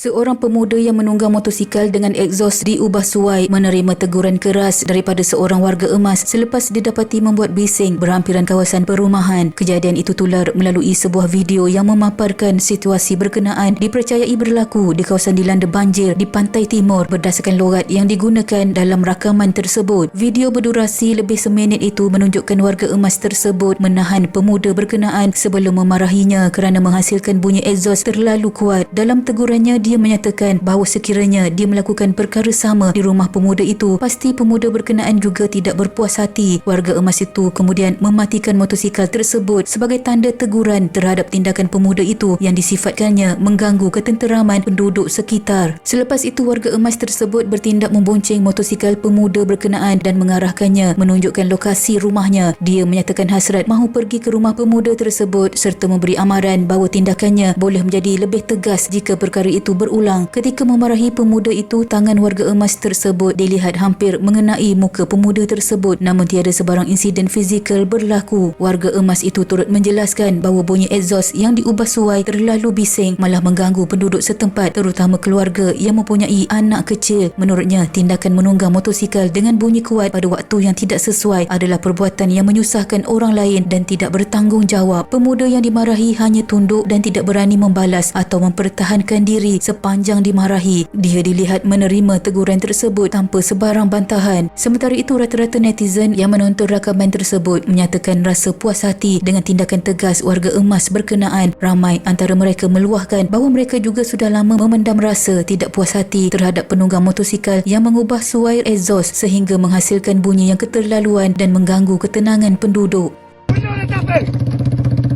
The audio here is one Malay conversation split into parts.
Seorang pemuda yang menunggang motosikal dengan egzos diubah suai menerima teguran keras daripada seorang warga emas selepas didapati membuat bising berhampiran kawasan perumahan. Kejadian itu tular melalui sebuah video yang memaparkan situasi berkenaan dipercayai berlaku di kawasan dilanda banjir di pantai timur berdasarkan logat yang digunakan dalam rakaman tersebut. Video berdurasi lebih seminit itu menunjukkan warga emas tersebut menahan pemuda berkenaan sebelum memarahinya kerana menghasilkan bunyi egzos terlalu kuat. Dalam tegurannya, dia menyatakan bahawa sekiranya dia melakukan perkara sama di rumah pemuda itu, pasti pemuda berkenaan juga tidak berpuas hati. Warga emas itu kemudian mematikan motosikal tersebut sebagai tanda teguran terhadap tindakan pemuda itu yang disifatkannya mengganggu ketenteraman penduduk sekitar. Selepas itu, warga emas tersebut bertindak membonceng motosikal pemuda berkenaan dan mengarahkannya menunjukkan lokasi rumahnya. Dia menyatakan hasrat mahu pergi ke rumah pemuda tersebut serta memberi amaran bahawa tindakannya boleh menjadi lebih tegas jika perkara itu berulang. Ketika memarahi pemuda itu, tangan warga emas tersebut dilihat hampir mengenai muka pemuda tersebut namun tiada sebarang insiden fizikal berlaku. Warga emas itu turut menjelaskan bahawa bunyi egzos yang diubah suai terlalu bising malah mengganggu penduduk setempat terutama keluarga yang mempunyai anak kecil. Menurutnya, tindakan menunggang motosikal dengan bunyi kuat pada waktu yang tidak sesuai adalah perbuatan yang menyusahkan orang lain dan tidak bertanggungjawab. Pemuda yang dimarahi hanya tunduk dan tidak berani membalas atau mempertahankan diri sepanjang dimarahi. Dia dilihat menerima teguran tersebut tanpa sebarang bantahan. Sementara itu rata-rata netizen yang menonton rakaman tersebut menyatakan rasa puas hati dengan tindakan tegas warga emas berkenaan. Ramai antara mereka meluahkan bahawa mereka juga sudah lama memendam rasa tidak puas hati terhadap penunggang motosikal yang mengubah suai exhaust sehingga menghasilkan bunyi yang keterlaluan dan mengganggu ketenangan penduduk.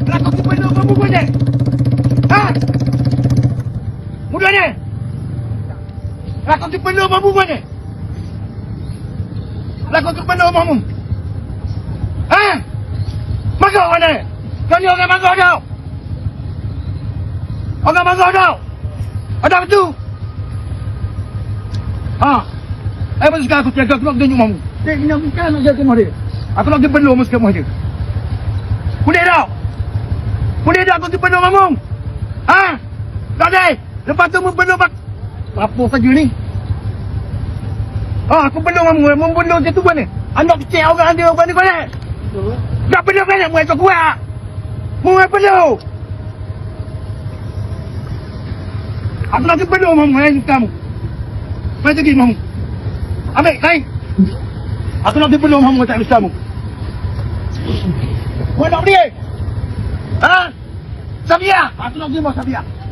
Dah tak tu penuh kamu pun ni? Ha? Mudah ni? Penuh kamu pun ni? Lakon tu penuh kamu? Ha? Magak mana? Kau ni orang magak tau? Orang magak tau? Ada apa tu? Ha? Eh, pasal sekarang aku tiaga, aku nak tunjuk mamu. Eh, ini aku kan nak jaga rumah dia. Aku nak pergi penuh masuk rumah dia. Boleh tak? Boleh tak aku penuh mamung? Ha? Tak ada. Lepas tu mempenuh bak... Apa saja ni? Ha, aku penuh mamung. Mempenuh macam tu ni. Anak kecil orang ada orang ni kau ni. Tak penuh kan? Mereka tu kuat. Mereka penuh. Aku nak penuh mamung. Hai, kamu. Mari pergi mamung. Ambil, kain. Aku nak pergi penuh mamung. Tak bisa kamu. Kau nak pergi? Ha? Sabia! Aku nak pergi mau Sabia.